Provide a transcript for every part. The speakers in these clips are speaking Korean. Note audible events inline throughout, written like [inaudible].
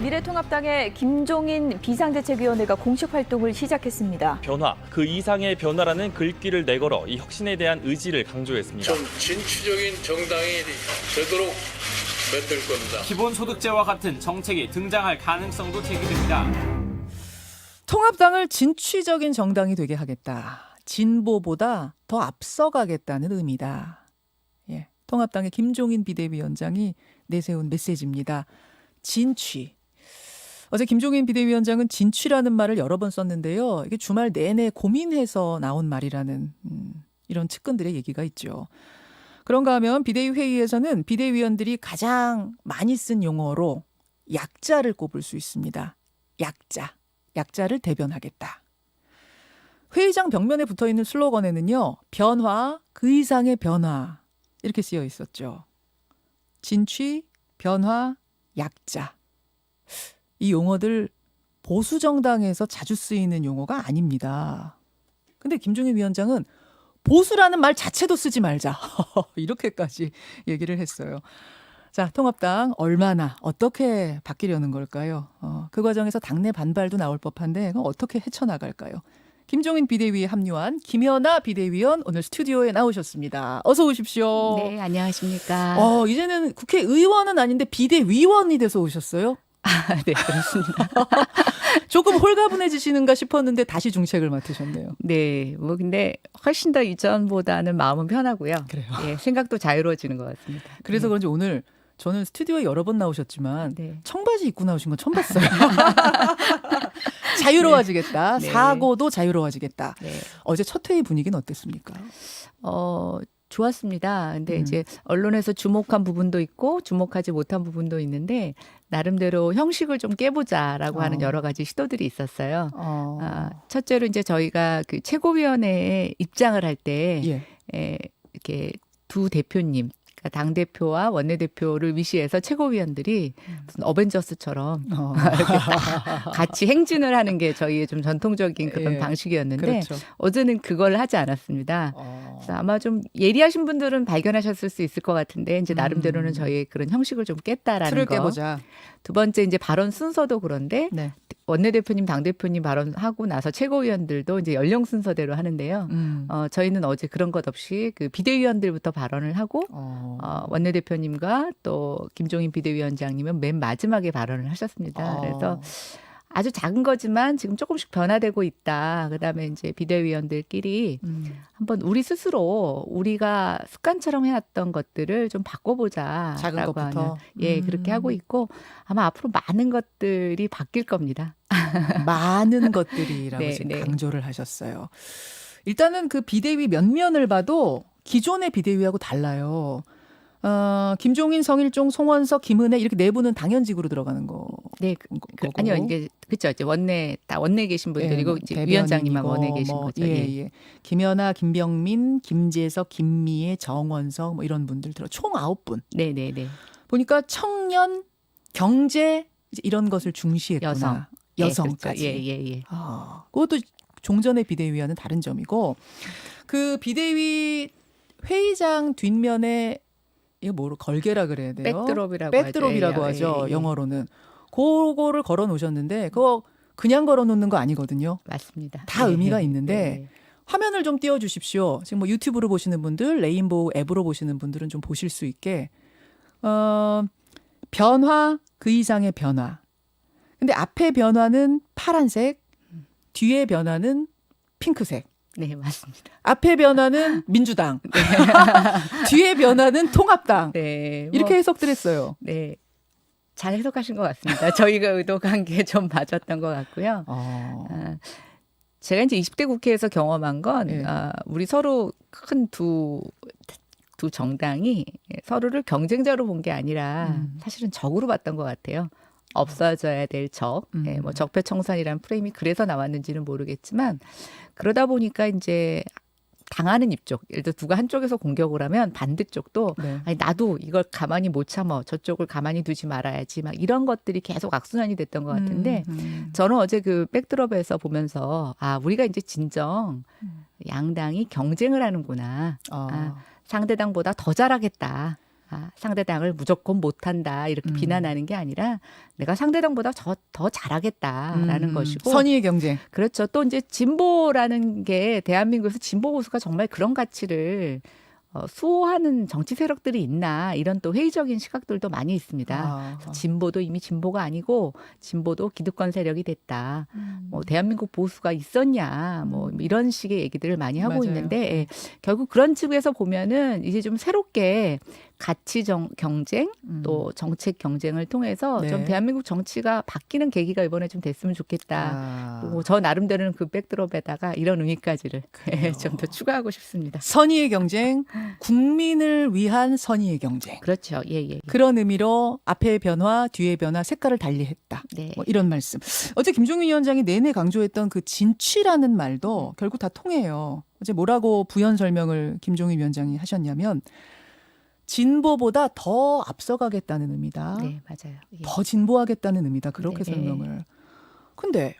미래통합당의 김종인 비상대책위원회가 공식 활동을 시작했습니다. 변화, 그 이상의 변화라는 글귀를 내걸어 이 혁신에 대한 의지를 강조했습니다. 좀 진취적인 정당이 되도록 만들 겁니다. 기본소득제와 같은 정책이 등장할 가능성도 제기됩니다. 통합당을 진취적인 정당이 되게 하겠다. 진보보다 더 앞서가겠다는 의미다. 예. 통합당의 김종인 비대위원장이 내세운 메시지입니다. 진취. 어제 김종인 비대위원장은 진취라는 말을 여러 번 썼는데요. 이게 주말 내내 고민해서 나온 말이라는 음, 이런 측근들의 얘기가 있죠. 그런가 하면 비대위 회의에서는 비대위원들이 가장 많이 쓴 용어로 약자를 꼽을 수 있습니다. 약자. 약자를 대변하겠다. 회의장 벽면에 붙어 있는 슬로건에는요, 변화, 그 이상의 변화. 이렇게 쓰여 있었죠. 진취, 변화, 약자. 이 용어들 보수 정당에서 자주 쓰이는 용어가 아닙니다. 근데 김종인 위원장은 보수라는 말 자체도 쓰지 말자. [laughs] 이렇게까지 얘기를 했어요. 자, 통합당 얼마나 어떻게 바뀌려는 걸까요? 어, 그 과정에서 당내 반발도 나올 법한데 어떻게 헤쳐나갈까요? 김종인 비대위에 합류한 김연아 비대위원 오늘 스튜디오에 나오셨습니다. 어서 오십시오. 네, 안녕하십니까. 어, 이제는 국회의원은 아닌데 비대위원이 돼서 오셨어요? 네, 그렇습니다. [laughs] 조금 홀가분해지시는가 싶었는데 다시 중책을 맡으셨네요. 네, 뭐 근데 훨씬 더 이전보다는 마음은 편하고요. 그래요. 예, 생각도 자유로워지는 것 같습니다. 그래서 그런지 오늘 저는 스튜디오에 여러 번 나오셨지만 네. 청바지 입고 나오신 건 처음 봤어요. [laughs] 자유로워지겠다. 네. 사고도 자유로워지겠다. 네. 어제 첫 회의 분위기는 어땠습니까? 어, 좋았습니다. 근데 음. 이제 언론에서 주목한 부분도 있고 주목하지 못한 부분도 있는데 나름대로 형식을 좀 깨보자라고 어. 하는 여러 가지 시도들이 있었어요. 어. 아, 첫째로 이제 저희가 그 최고위원회에 입장을 할때 예. 에, 이렇게 두 대표님, 그러니까 당 대표와 원내 대표를 위시해서 최고위원들이 무슨 어벤져스처럼 어. [laughs] 같이 행진을 하는 게 저희의 좀 전통적인 그런 예, 방식이었는데 그렇죠. 어제는 그걸 하지 않았습니다. 어. 그래서 아마 좀 예리하신 분들은 발견하셨을 수 있을 것 같은데 이제 나름대로는 음. 저희의 그런 형식을 좀 깼다라는 거. 두 번째 이제 발언 순서도 그런데 네. 원내대표님, 당대표님 발언하고 나서 최고위원들도 이제 연령 순서대로 하는데요. 음. 어, 저희는 어제 그런 것 없이 그 비대위원들부터 발언을 하고 어. 어, 원내대표님과 또 김종인 비대위원장님은 맨 마지막에 발언을 하셨습니다. 어. 그래서 아주 작은 거지만 지금 조금씩 변화되고 있다. 그다음에 이제 비대위원들끼리 음. 한번 우리 스스로 우리가 습관처럼 해왔던 것들을 좀 바꿔보자. 작은 것부터? 하는, 예, 음. 그렇게 하고 있고 아마 앞으로 많은 것들이 바뀔 겁니다. [laughs] 많은 것들이라고 네, 지금 네. 강조를 하셨어요. 일단은 그 비대위 면면을 봐도 기존의 비대위하고 달라요. 어, 김종인, 성일종, 송원석, 김은혜 이렇게 내부는 당연직으로 들어가는 거. 네, 그, 거- 그. 아니요, 이게 그렇죠. 이제 원내 다 원내 계신 분들이고 예, 이제 대변인이고 위원장님만 원내 계신 뭐, 거죠. 예, 예. 예. 김연아, 김병민, 김재석, 김미애, 정원석 뭐 이런 분들 들어 총 아홉 분. 네, 네, 네. 보니까 청년, 경제 이제 이런 것을 중시했구나. 여성. 여성까지. 예, 그렇죠. 예, 예, 예. 아, 그것도 종전의 비대위와는 다른 점이고 그 비대위 회의장 뒷면에 이거 뭐로 걸개라 그래야 돼요? 백드롭이라고 백드롭이라고 하죠. 하죠. 예, 예, 예. 영어로는. 그거를 걸어 놓으셨는데 그거 그냥 걸어 놓는 거 아니거든요. 맞습니다. 다 예, 의미가 예, 있는데 예. 화면을 좀 띄워 주십시오. 지금 뭐 유튜브로 보시는 분들, 레인보우 앱으로 보시는 분들은 좀 보실 수 있게 어 변화 그 이상의 변화. 근데 앞에 변화는 파란색, 뒤에 변화는 핑크색. 네, 맞습니다. 앞에 변화는 [laughs] 민주당, [laughs] 뒤에 변화는 통합당. 네, 뭐, 이렇게 해석들 했어요. 네. 잘 해석하신 것 같습니다. 저희가 의도한 게 좀 맞았던 것 같고요. 어. 아, 제가 이제 20대 국회에서 경험한 건 예. 아, 우리 서로 큰두 두 정당이 서로를 경쟁자로 본 게 아니라 음. 사실은 적으로 봤던 것 같아요. 없어져야 될 적, 음. 예, 뭐 적폐청산이라는 프레임이 그래서 나왔는지는 모르겠지만 그러다 보니까 이제 당하는 입쪽, 예를 들어 누가 한쪽에서 공격을 하면 반대쪽도 네. 아니 나도 이걸 가만히 못 참어 저쪽을 가만히 두지 말아야지 막 이런 것들이 계속 악순환이 됐던 것 같은데 음, 음. 저는 어제 그 백드롭에서 보면서 아 우리가 이제 진정 음. 양당이 경쟁을 하는구나 어. 아, 상대당보다 더 잘하겠다 아, 상대당을 무조건 못한다 이렇게 음. 비난하는 게 아니라 내가 상대당보다 저, 더 잘하겠다라는 음, 것이고 선의의 경쟁. 그렇죠. 또 이제 진보라는 게 대한민국에서 진보 보수가 정말 그런 가치를 어, 수호하는 정치 세력들이 있나 이런 또 회의적인 시각들도 많이 있습니다. 아. 진보도 이미 진보가 아니고 진보도 기득권 세력이 됐다. 음. 뭐 대한민국 보수가 있었냐 뭐 이런 식의 얘기들을 많이 하고 맞아요. 있는데 예, 결국 그런 측에서 보면은 이제 좀 새롭게 가치 정, 경쟁 음. 또 정책 경쟁을 통해서 네. 좀 대한민국 정치가 바뀌는 계기가 이번에 좀 됐으면 좋겠다. 아. 그리고 저 나름대로는 그 백드롭에다가 이런 의미까지를 그래요. 좀더 추가하고 싶습니다. 선의의 경쟁, 국민을 위한 선의의 경쟁. 그렇죠. 예, 예. 예. 그런 의미로 앞의 변화, 뒤의 변화, 색깔을 달리했다. 네. 뭐 이런 말씀. 어제 김종인 위원장이 내내 강조했던 그 진취라는 말도 결국 다 통해요. 어제 뭐라고 부연 설명을 김종인 위원장이 하셨냐면 진보보다 더 앞서가겠다는 의미다. 네, 맞아요. 예. 더 진보하겠다는 의미다. 그렇게 네. 설명을. 근데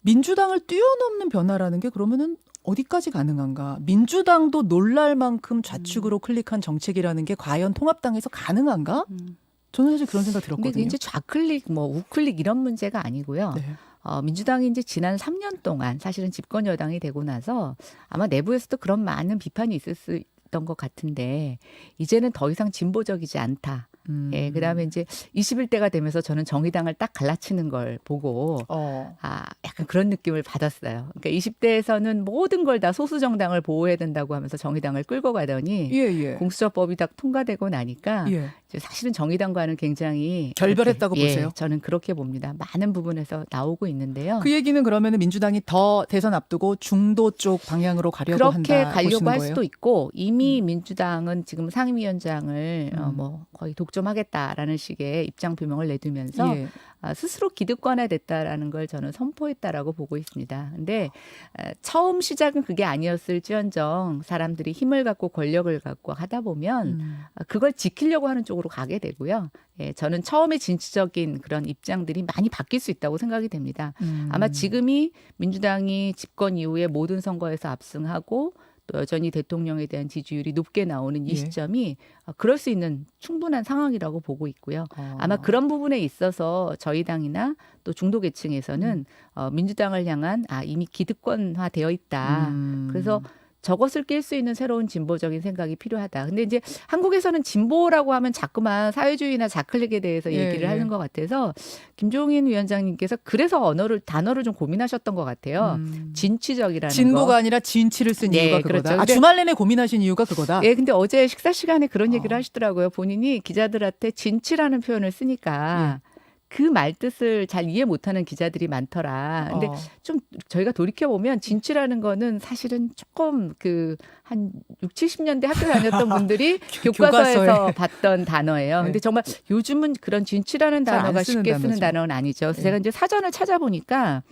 민주당을 뛰어넘는 변화라는 게 그러면은 어디까지 가능한가? 민주당도 놀랄 만큼 좌측으로 클릭한 정책이라는 게 과연 통합당에서 가능한가? 음. 저는 사실 그런 생각 근데 들었거든요. 그 이제 좌클릭, 뭐 우클릭 이런 문제가 아니고요. 네. 어, 민주당이 이제 지난 3년 동안 사실은 집권 여당이 되고 나서 아마 내부에서도 그런 많은 비판이 있을 수 있던 것 같은데 이제는 더 이상 진보적이지 않다. 음. 예, 그다음에 이제 21대가 되면서 저는 정의당을 딱 갈라치는 걸 보고 어. 아, 약간 그런 느낌을 받았어요. 그러니까 20대에서는 모든 걸 다 소수 정당을 보호해야 된다고 하면서 정의당을 끌고 가더니 예, 예. 공수처법이 딱 통과되고 나니까 예. 사실은 정의당과는 굉장히 결별했다고 그렇게, 보세요? 예, 저는 그렇게 봅니다. 많은 부분에서 나오고 있는데요. 그 얘기는 그러면은 민주당이 더 대선 앞두고 중도 쪽 방향으로 가려고 그렇게 한다 가려고 보시는 할 거예요? 수도 있고 이미 민주당은 지금 상임위원장을 어, 음. 뭐 거의 독점하겠다라는 식의 입장 표명을 내두면서 예. 아, 스스로 기득권화됐다라는 걸 저는 선포했다라고 보고 있습니다. 근데 아, 처음 시작은 그게 아니었을지언정 사람들이 힘을 갖고 권력을 갖고 하다 보면 음. 아, 그걸 지키려고 하는 쪽으로 가게 되고요. 예, 저는 처음에 진취적인 그런 입장들이 많이 바뀔 수 있다고 생각이 됩니다. 음. 아마 지금이 민주당이 집권 이후에 모든 선거에서 압승하고 또 여전히 대통령에 대한 지지율이 높게 나오는 이 예. 시점이 어, 그럴 수 있는 충분한 상황이라고 보고 있고요. 어. 아마 그런 부분에 있어서 저희 당이나 또 중도 계층에서는 음. 어, 민주당을 향한 아 이미 기득권화되어 있다. 음. 그래서 저것을 깰수 있는 새로운 진보적인 생각이 필요하다. 근데 이제 한국에서는 진보라고 하면 자꾸만 사회주의나 자클릭에 대해서 예, 얘기를 예. 하는 것 같아서 김종인 위원장님께서 그래서 언어를 단어를 좀 고민하셨던 것 같아요. 음. 진취적이라는 진보가 거. 아니라 진치를 쓴 네, 이유가 그거다. 그렇죠. 아, 주말 내내 고민하신 이유가 그거다. 예, 근데 어제 식사 시간에 그런 얘기를 어. 하시더라고요. 본인이 기자들한테 진취라는 표현을 쓰니까 예. 그 말뜻을 잘 이해 못하는 기자들이 많더라. 근데 어. 좀 저희가 돌이켜 보면 진취라는 거는 사실은 조금 그 한 6, 70년대 학교 다녔던 [laughs] 분들이 교과서에서 교과서에. 봤던 단어예요. 네. 근데 정말 요즘은 그런 진취라는 단어가 쓰는 쉽게 쓰는 단어죠. 단어는 아니죠. 그래서 네. 제가 이제 사전을 찾아보니까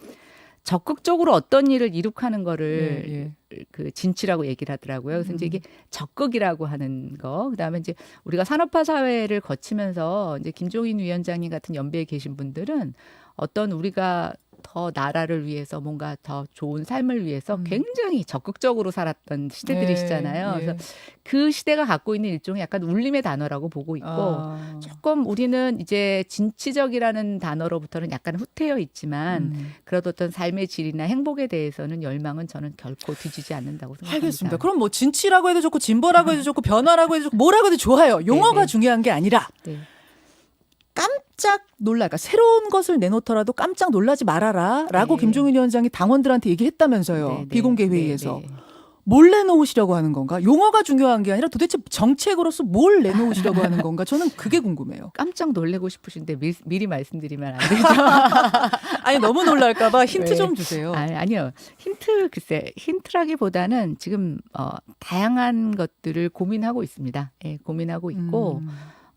적극적으로 어떤 일을 이룩하는 거를 예, 예. 그 진취라고 얘기를 하더라고요. 그래서 이제 음. 이게 적극이라고 하는 거. 그다음에 이제 우리가 산업화 사회를 거치면서 이제 김종인 위원장님 같은 연배에 계신 분들은 어떤 우리가 더 나라를 위해서 뭔가 더 좋은 삶을 위해서 음. 굉장히 적극적으로 살았던 시대들이시잖아요. 예, 예. 그래서 그 시대가 갖고 있는 일종의 약간 울림의 단어라고 보고 있고 아. 조금 우리는 이제 진취적이라는 단어로부터는 약간 후퇴해 있지만 음. 그래도 어떤 삶의 질이나 행복에 대해서는 열망은 저는 결코 뒤지지 않는다고 생각합니다. 알겠습니다. 그럼 뭐 진치라고 해도 좋고 진보라고 해도 좋고 변화라고 해도 좋고 뭐라고 해도 좋아요. 용어가 네, 네. 중요한 게 아니라 네. 깜짝 놀라. 그러니까 새로운 것을 내놓더라도 깜짝 놀라지 말아라라고 네. 김종인 위원장이 당원들한테 얘기했다면서요. 네, 네. 비공개 네, 회의에서. 네. 뭘 내놓으시려고 하는 건가? 용어가 중요한 게 아니라 도대체 정책으로서 뭘 내놓으시려고 하는 건가? 저는 그게 궁금해요. [laughs] 깜짝 놀래고 싶으신데 미, 미리 말씀드리면 안 되죠. [laughs] 아니 너무 놀랄까봐 힌트 왜? 좀 주세요. 아니, 아니 요. 힌트 글쎄 힌트라기보다는 지금 어, 다양한 것들을 고민하고 있습니다. 예, 고민하고 있고 음.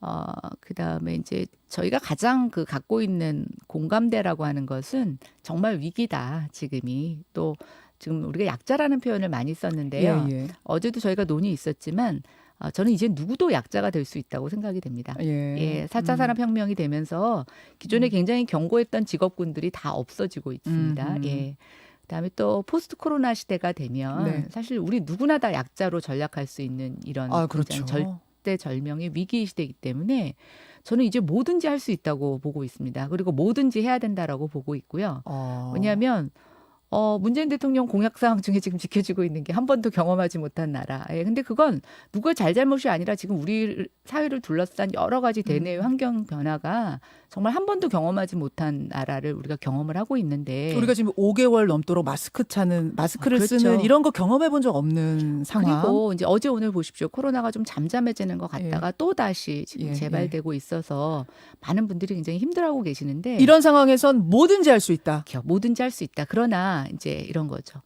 어, 그다음에 이제 저희가 가장 그 갖고 있는 공감대라고 하는 것은 정말 위기다. 지금이 또 지금 우리가 약자라는 표현을 많이 썼는데요. 예, 예. 어제도 저희가 논의 있었지만 어, 저는 이제 누구도 약자가 될 수 있다고 생각이 됩니다. 예. 예, 4차 산업혁명이 되면서 기존에 굉장히 견고했던 직업군들이 다 없어지고 있습니다. 음. 예. 그다음에 또 포스트 코로나 시대가 되면 네. 사실 우리 누구나 다 약자로 전락할 수 있는 이런 아 그렇죠. 절, 절대 절명의 위기 시대이기 때문에 저는 이제 뭐든지 할 수 있다고 보고 있습니다. 그리고 뭐든지 해야 된다라고 보고 있고요. 어. 왜냐하면 어, 문재인 대통령 공약 사항 중에 지금 지켜지고 있는 게 한 번도 경험하지 못한 나라. 예, 근데 그건 누구의 잘잘못이 아니라 지금 우리 사회를 둘러싼 여러 가지 대내의 환경 변화가 정말 한 번도 경험하지 못한 나라를 우리가 경험을 하고 있는데 우리가 지금 5개월 넘도록 마스크 차는 마스크를 아, 그렇죠. 쓰는 이런 거 경험해 본 적 없는 상황. 그리고 이제 어제 오늘 보십시오. 코로나가 좀 잠잠해지는 것 같다가 또 다시 지금 예, 재발되고 있어서 많은 분들이 굉장히 힘들어하고 계시는데 이런 상황에선 뭐든지 할 수 있다. 기억 뭐든지 할 수 있다. 그러나 이제 이런 거죠.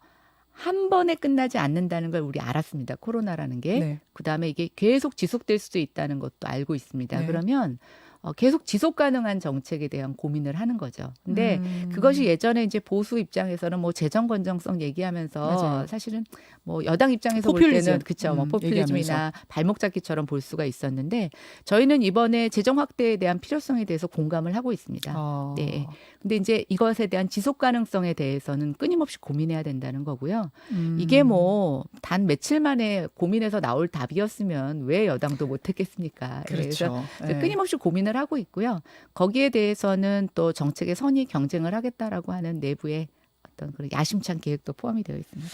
한 번에 끝나지 않는다는 걸 우리 알았습니다. 코로나라는 게. 네. 그다음에 이게 계속 지속될 수도 있다는 것도 알고 있습니다. 네. 그러면 어, 계속 지속 가능한 정책에 대한 고민을 하는 거죠. 근데 음. 그것이 예전에 이제 보수 입장에서는 뭐 재정 건정성 얘기하면서 맞아요. 사실은 뭐 여당 입장에서 볼 포퓰리즘. 때는 그쵸 뭐 음, 포퓰리즘이나 발목 잡기처럼 볼 수가 있었는데 저희는 이번에 재정 확대에 대한 필요성에 대해서 공감을 하고 있습니다. 어. 네. 근데 이제 이것에 대한 지속 가능성에 대해서는 끊임없이 고민해야 된다는 거고요. 음. 이게 뭐 단 며칠 만에 고민해서 나올 답이었으면 왜 여당도 못 했겠습니까? 예, 그래서 그렇죠. 이제 네. 끊임없이 고민을 하고 있고요. 거기에 대해서는 또 정책의 선의 경쟁을 하겠다라고 하는 내부의 어떤 그런 야심찬 계획도 포함이 되어 있습니다.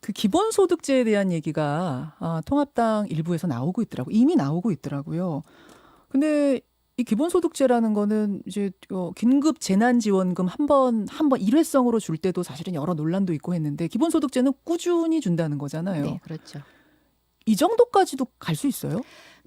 그 기본소득제에 대한 얘기가 아, 통합당 일부에서 나오고 있더라고 이미 나오고 있더라고요. 근데 이 기본소득제라는 거는 이제 어, 긴급 재난지원금 한 번 한 번 일회성으로 줄 때도 사실은 여러 논란도 있고 했는데 기본소득제는 꾸준히 준다는 거잖아요. 네, 그렇죠. 이 정도까지도 갈 수 있어요?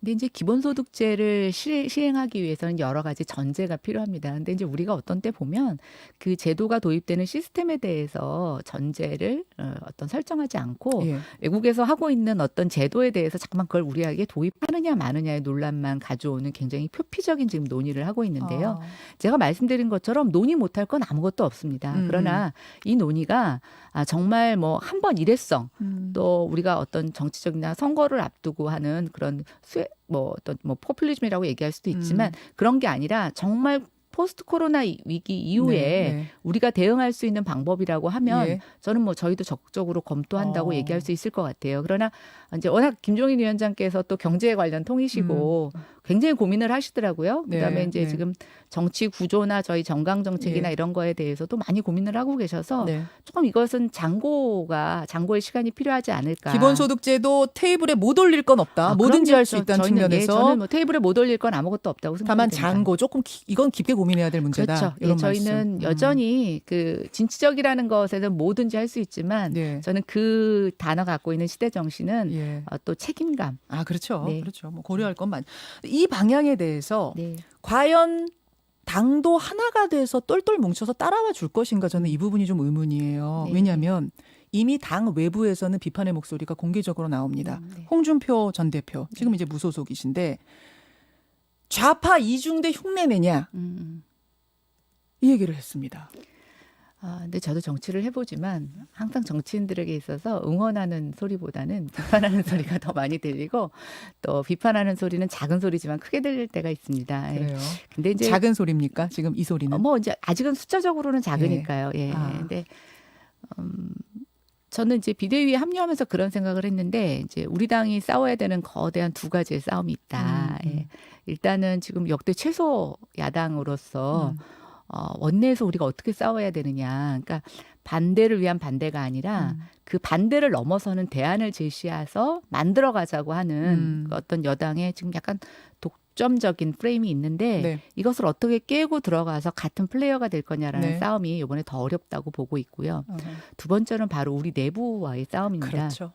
근데 이제 기본소득제를 시, 시행하기 위해서는 여러 가지 전제가 필요합니다. 근데 이제 우리가 어떤 때 보면 그 제도가 도입되는 시스템에 대해서 전제를 어, 어떤 설정하지 않고 예. 외국에서 하고 있는 어떤 제도에 대해서 잠깐만 그걸 우리에게 도입하느냐 마느냐의 논란만 가져오는 굉장히 표피적인 지금 논의를 하고 있는데요. 아. 제가 말씀드린 것처럼 논의 못할 건 아무것도 없습니다. 음. 그러나 이 논의가 아, 정말 뭐 한 번 일회성 음. 또 우리가 어떤 정치적이나 선거를 앞두고 하는 그런 수혜, 뭐 어떤 뭐 포퓰리즘이라고 얘기할 수도 있지만 음. 그런 게 아니라 정말 포스트 코로나 이- 위기 이후에 네, 우리가 대응할 수 있는 방법이라고 네. 하면 예. 저는 뭐 저희도 적극적으로 검토한다고 어. 얘기할 수 있을 것 같아요. 그러나 이제 워낙 김종인 위원장께서 또 경제에 관련 통이시고 굉장히 고민을 하시더라고요. 음. 네, 그다음에 이제 네. 지금 정치 구조나 저희 정강 정책이나 예. 이런 거에 대해서도 많이 고민을 하고 계셔서 네. 조금 이것은 장고가 장고의 시간이 필요하지 않을까. 기본소득제도 테이블에 못 올릴 건 없다. 아, 뭐든지. 할수 저- 있다는 예, 측면에서 저는 뭐 테이블에 못 올릴 건 아무것도 없다고 다만 생각합니다. 장고 조금 기- 이건 깊게 고민해야 될 문제다. 그렇죠. 예, 이런 저희는 말씀. 음. 여전히 그 진취적이라는 것에는 뭐든지 할 수 있지만 네. 저는 그 단어 갖고 있는 시대 정신은 예. 어, 또 책임감. 아 그렇죠. 네. 그렇죠. 뭐 고려할 건 많. 이 방향에 대해서 네. 과연 당도 하나가 돼서 똘똘 뭉쳐서 따라와 줄 것인가 저는 이 부분이 좀 의문이에요. 네. 왜냐하면 이미 당 외부에서는 비판의 목소리가 공개적으로 나옵니다. 음, 네. 홍준표 전 대표 지금 이제 무소속이신데 좌파 이중대 흉내내냐 음, 음. 이 얘기를 했습니다. 아, 근데 저도 정치를 해보지만 항상 정치인들에게 있어서 응원하는 소리보다는 비판하는 [laughs] 소리가 더 많이 들리고 또 비판하는 소리는 작은 소리지만 크게 들릴 때가 있습니다. 예. 그래요. 근데 이제 작은 소리입니까? 지금 이 소리는? 어, 뭐 이제 아직은 숫자적으로는 작으니까요. 예. 아. 근데 음, 저는 이제 비대위에 합류하면서 그런 생각을 했는데 이제 우리 당이 싸워야 되는 거대한 두 가지의 싸움이 있다. 음, 음. 예. 일단은 지금 역대 최소 야당으로서 음. 어, 원내에서 우리가 어떻게 싸워야 되느냐. 그러니까 반대를 위한 반대가 아니라 음. 그 반대를 넘어서는 대안을 제시해서 만들어 가자고 하는 음. 그 어떤 여당의 지금 약간 독점적인 프레임이 있는데 네. 이것을 어떻게 깨고 들어가서 같은 플레이어가 될 거냐라는 네. 싸움이 이번에 더 어렵다고 보고 있고요. 어허. 두 번째는 바로 우리 내부와의 싸움입니다. 그렇죠.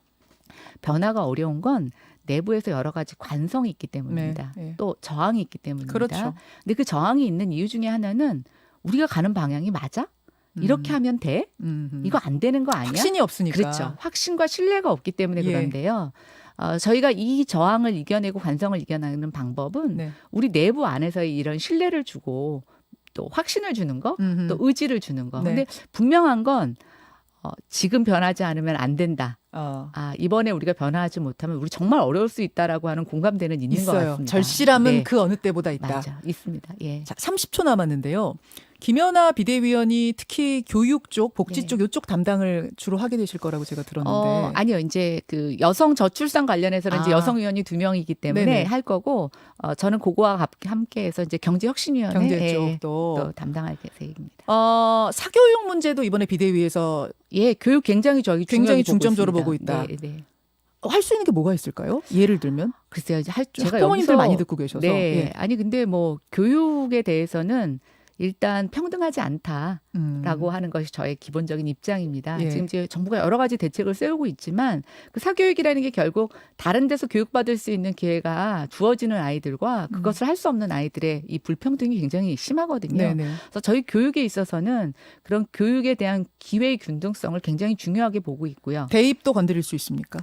변화가 어려운 건 내부에서 여러 가지 관성이 있기 때문입니다. 네, 네. 또 저항이 있기 때문입니다. 그렇죠. 근데 그 저항이 있는 이유 중에 하나는 우리가 가는 방향이 맞아? 이렇게 음. 하면 돼? 음. 이거 안 되는 거 아니야? 확신이 없으니까. 그렇죠. 확신과 신뢰가 없기 때문에 예. 그런데요. 어, 저희가 이 저항을 이겨내고 관성을 이겨내는 방법은 네. 우리 내부 안에서의 이런 신뢰를 주고 또 확신을 주는 거, 음흠. 또 의지를 주는 거. 네. 근데 분명한 건 어, 지금 변하지 않으면 안 된다. 어, 아 이번에 우리가 변화하지 못하면 우리 정말 어려울 수 있다라고 하는 공감대는 있는 것 있어요. 같습니다. 절실함은 네, 그 어느 때보다 있다. 맞아 있습니다. 예. 자, 30초 남았는데요. 김연아 비대위원이 특히 교육 쪽, 복지 네. 쪽 이쪽 담당을 주로 하게 되실 거라고 제가 들었는데. 어, 아니요. 이제 그 여성 저출산 관련해서는 이제 아. 여성 위원이 두 명이기 때문에 네네. 할할 거고 어, 저는 그거와 함께 해서 이제 경제 혁신 위원회 경제 예, 쪽도. 또 담당할 계획입니다. 어, 사교육 문제도 이번에 비대위에서 예, 교육 굉장히 저희 굉장히 중점적으로 보고. 있다. 네, 네. 할수 있는 게 뭐가 있을까요? 예를 들면 글쎄요, 이제 할 제가 학부모님들 여기서 많이 듣고 계셔서 네, 예. 아니 근데 뭐 교육에 대해서는 일단 평등하지 않다. 음. 라고 하는 것이 저의 기본적인 입장입니다. 예. 지금 이제 정부가 여러 가지 대책을 세우고 있지만 그 사교육이라는 게 결국 다른 데서 교육받을 수 있는 기회가 주어지는 아이들과 그것을 할수 없는 아이들의 이 불평등이 굉장히 심하거든요. 음. 네네. 그래서 저희 교육에 있어서는 그런 교육에 대한 기회의 균등성을 굉장히 중요하게 보고 있고요. 대입도 건드릴 수 있습니까?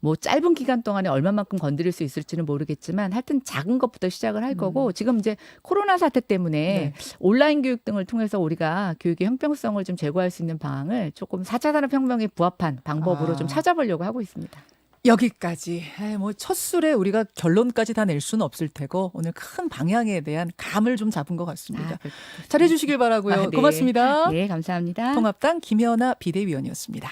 뭐 짧은 기간 동안에 얼마만큼 건드릴 수 있을지는 모르겠지만 하여튼 작은 것부터 시작을 할 거고 지금 이제 코로나 사태 때문에 음. 네. 온라인 교육 등을 통해서 우리가 교육의 형평성을 좀 제고할 수 있는 방안을 조금 4차 산업 혁명에 부합한 방법으로 아. 좀 찾아보려고 하고 있습니다. 여기까지. 에이, 뭐 첫 술에 우리가 결론까지 다 낼 수는 없을 테고 오늘 큰 방향에 대한 감을 좀 잡은 것 같습니다. 아, 잘해주시길 바라고요. 아, 네. 고맙습니다. 네, 감사합니다. 통합당 김연아 비대위원이었습니다.